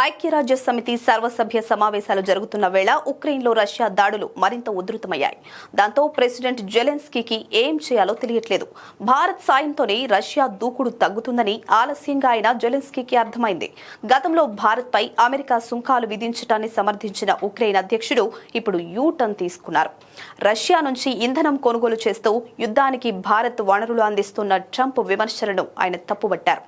ఐక్యరాజ్య సమితి సర్వసభ్య సమావేశాలు జరుగుతున్న వేళ ఉక్రెయిన్లో రష్యా దాడులు మరింత ఉధృతమయ్యాయి. దాంతో ప్రెసిడెంట్ జెలెన్స్కీకి ఏం చేయాలో తెలియట్లేదు. భారత్ సాయంతోనే రష్యా దూకుడు తగ్గుతుందని ఆలస్యంగా ఆయన జెలెన్స్కీకి అర్థమైంది. గతంలో భారత్పై అమెరికా సుంకాలు విధించడాన్ని సమర్థించిన ఉక్రెయిన్ అధ్యక్షుడు ఇప్పుడు యూ టర్న్ తీసుకున్నారు. రష్యా నుంచి ఇంధనం కొనుగోలు చేస్తూ యుద్ధానికి భారత్ వనరులు అందిస్తున్న ట్రంప్ విమర్శలను ఆయన తప్పుబట్టారు.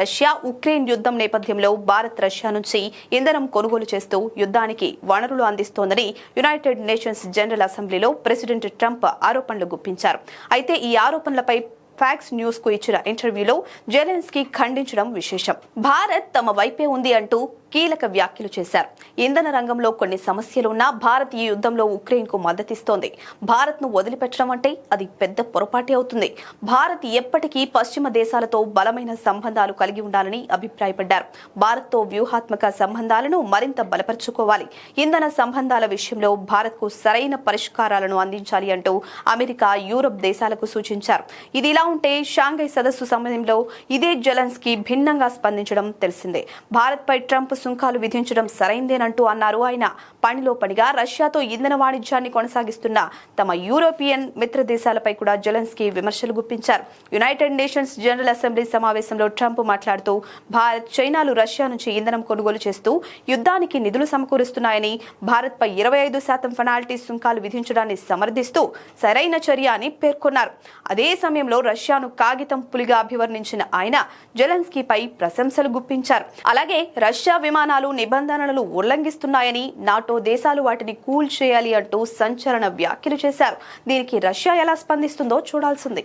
రష్యా ఉక్రెయిన్ యుద్ధం నేపథ్యంలో భారత్ రష్యా నుంచి ఇంధనం కొనుగోలు చేస్తూ యుద్ధానికి వనరులు అందిస్తోందని యునైటెడ్ నేషన్స్ జనరల్ అసెంబ్లీలో ప్రెసిడెంట్ ట్రంప్ ఆరోపణలు గుప్పించారు. అయితే ఈ ఆరోపణలపై ఫ్యాక్స్ న్యూస్కు ఇచ్చిన ఇంటర్వ్యూలో జెలెన్స్కీ ఖండించడం విశేషం. భారత్ తమ వైపే ఉంది అంటూ కీలక వ్యాఖ్యలు చేశారు. ఇంధన రంగంలో కొన్ని సమస్యలున్నా భారత్ ఈ యుద్ధంలో ఉక్రెయిన్కు మద్దతిస్తోంది. భారత్ను వదిలిపెట్టడం అంటే అది పెద్ద పొరపాటే అవుతుంది. భారత్ ఎప్పటికీ పశ్చిమ దేశాలతో బలమైన సంబంధాలు కలిగి ఉండాలని అభిప్రాయపడ్డారు. భారత్తో వ్యూహాత్మక సంబంధాలను మరింత బలపరుచుకోవాలి. ఇంధన సంబంధాల విషయంలో భారత్కు సరైన పరిష్కారాలను అందించాలి అంటూ అమెరికా యూరప్ దేశాలకు సూచించారు. ఇది ఇలా ఉంటే షాంఘై సదస్సు సమయంలో ఇదే జెలెన్స్కీ భిన్నంగా స్పందించడం తెలిసిందే. భారత్ పై ట్రంప్ సుంకాలు విధించడం సరైందేనంటూ అన్నారు. ఆయన పనిలో పనిగా రష్యాతో ఇంధన వాణిజ్యాన్ని కొనసాగిస్తున్న తమ యూరోపియన్ మిత్ర దేశాలపై కూడా జెలెన్స్కీ విమర్శలు గుప్పించారు. యునైటెడ్ నేషన్స్ జనరల్ అసెంబ్లీ సమావేశంలో ట్రంప్ మాట్లాడుతూ భారత్ చైనాలు రష్యా నుంచి ఇంధనం కొనుగోలు చేస్తూ యుద్ధానికి నిధులు సమకూరుస్తున్నాయని భారత్పై ఇరవై ఐదు శాతం ఫెనాల్టీ సుంకాలు విధించడాన్ని సమర్థిస్తూ సరైన చర్య అని పేర్కొన్నారు. అదే సమయంలో రష్యాను కాగితం పులిగా అభివర్ణించిన ఆయన జెలెన్స్కీపై ప్రశంసలు గుప్పించారు. అలాగే రష్యా విమానాలు నిబంధనలను ఉల్లంఘిస్తున్నాయని నాటో దేశాలు వాటిని కూల్ చేయాలి అంటూ సంచలన వ్యాఖ్యలు చేశారు. దీనికి రష్యా ఎలా స్పందిస్తుందో చూడాల్సింది.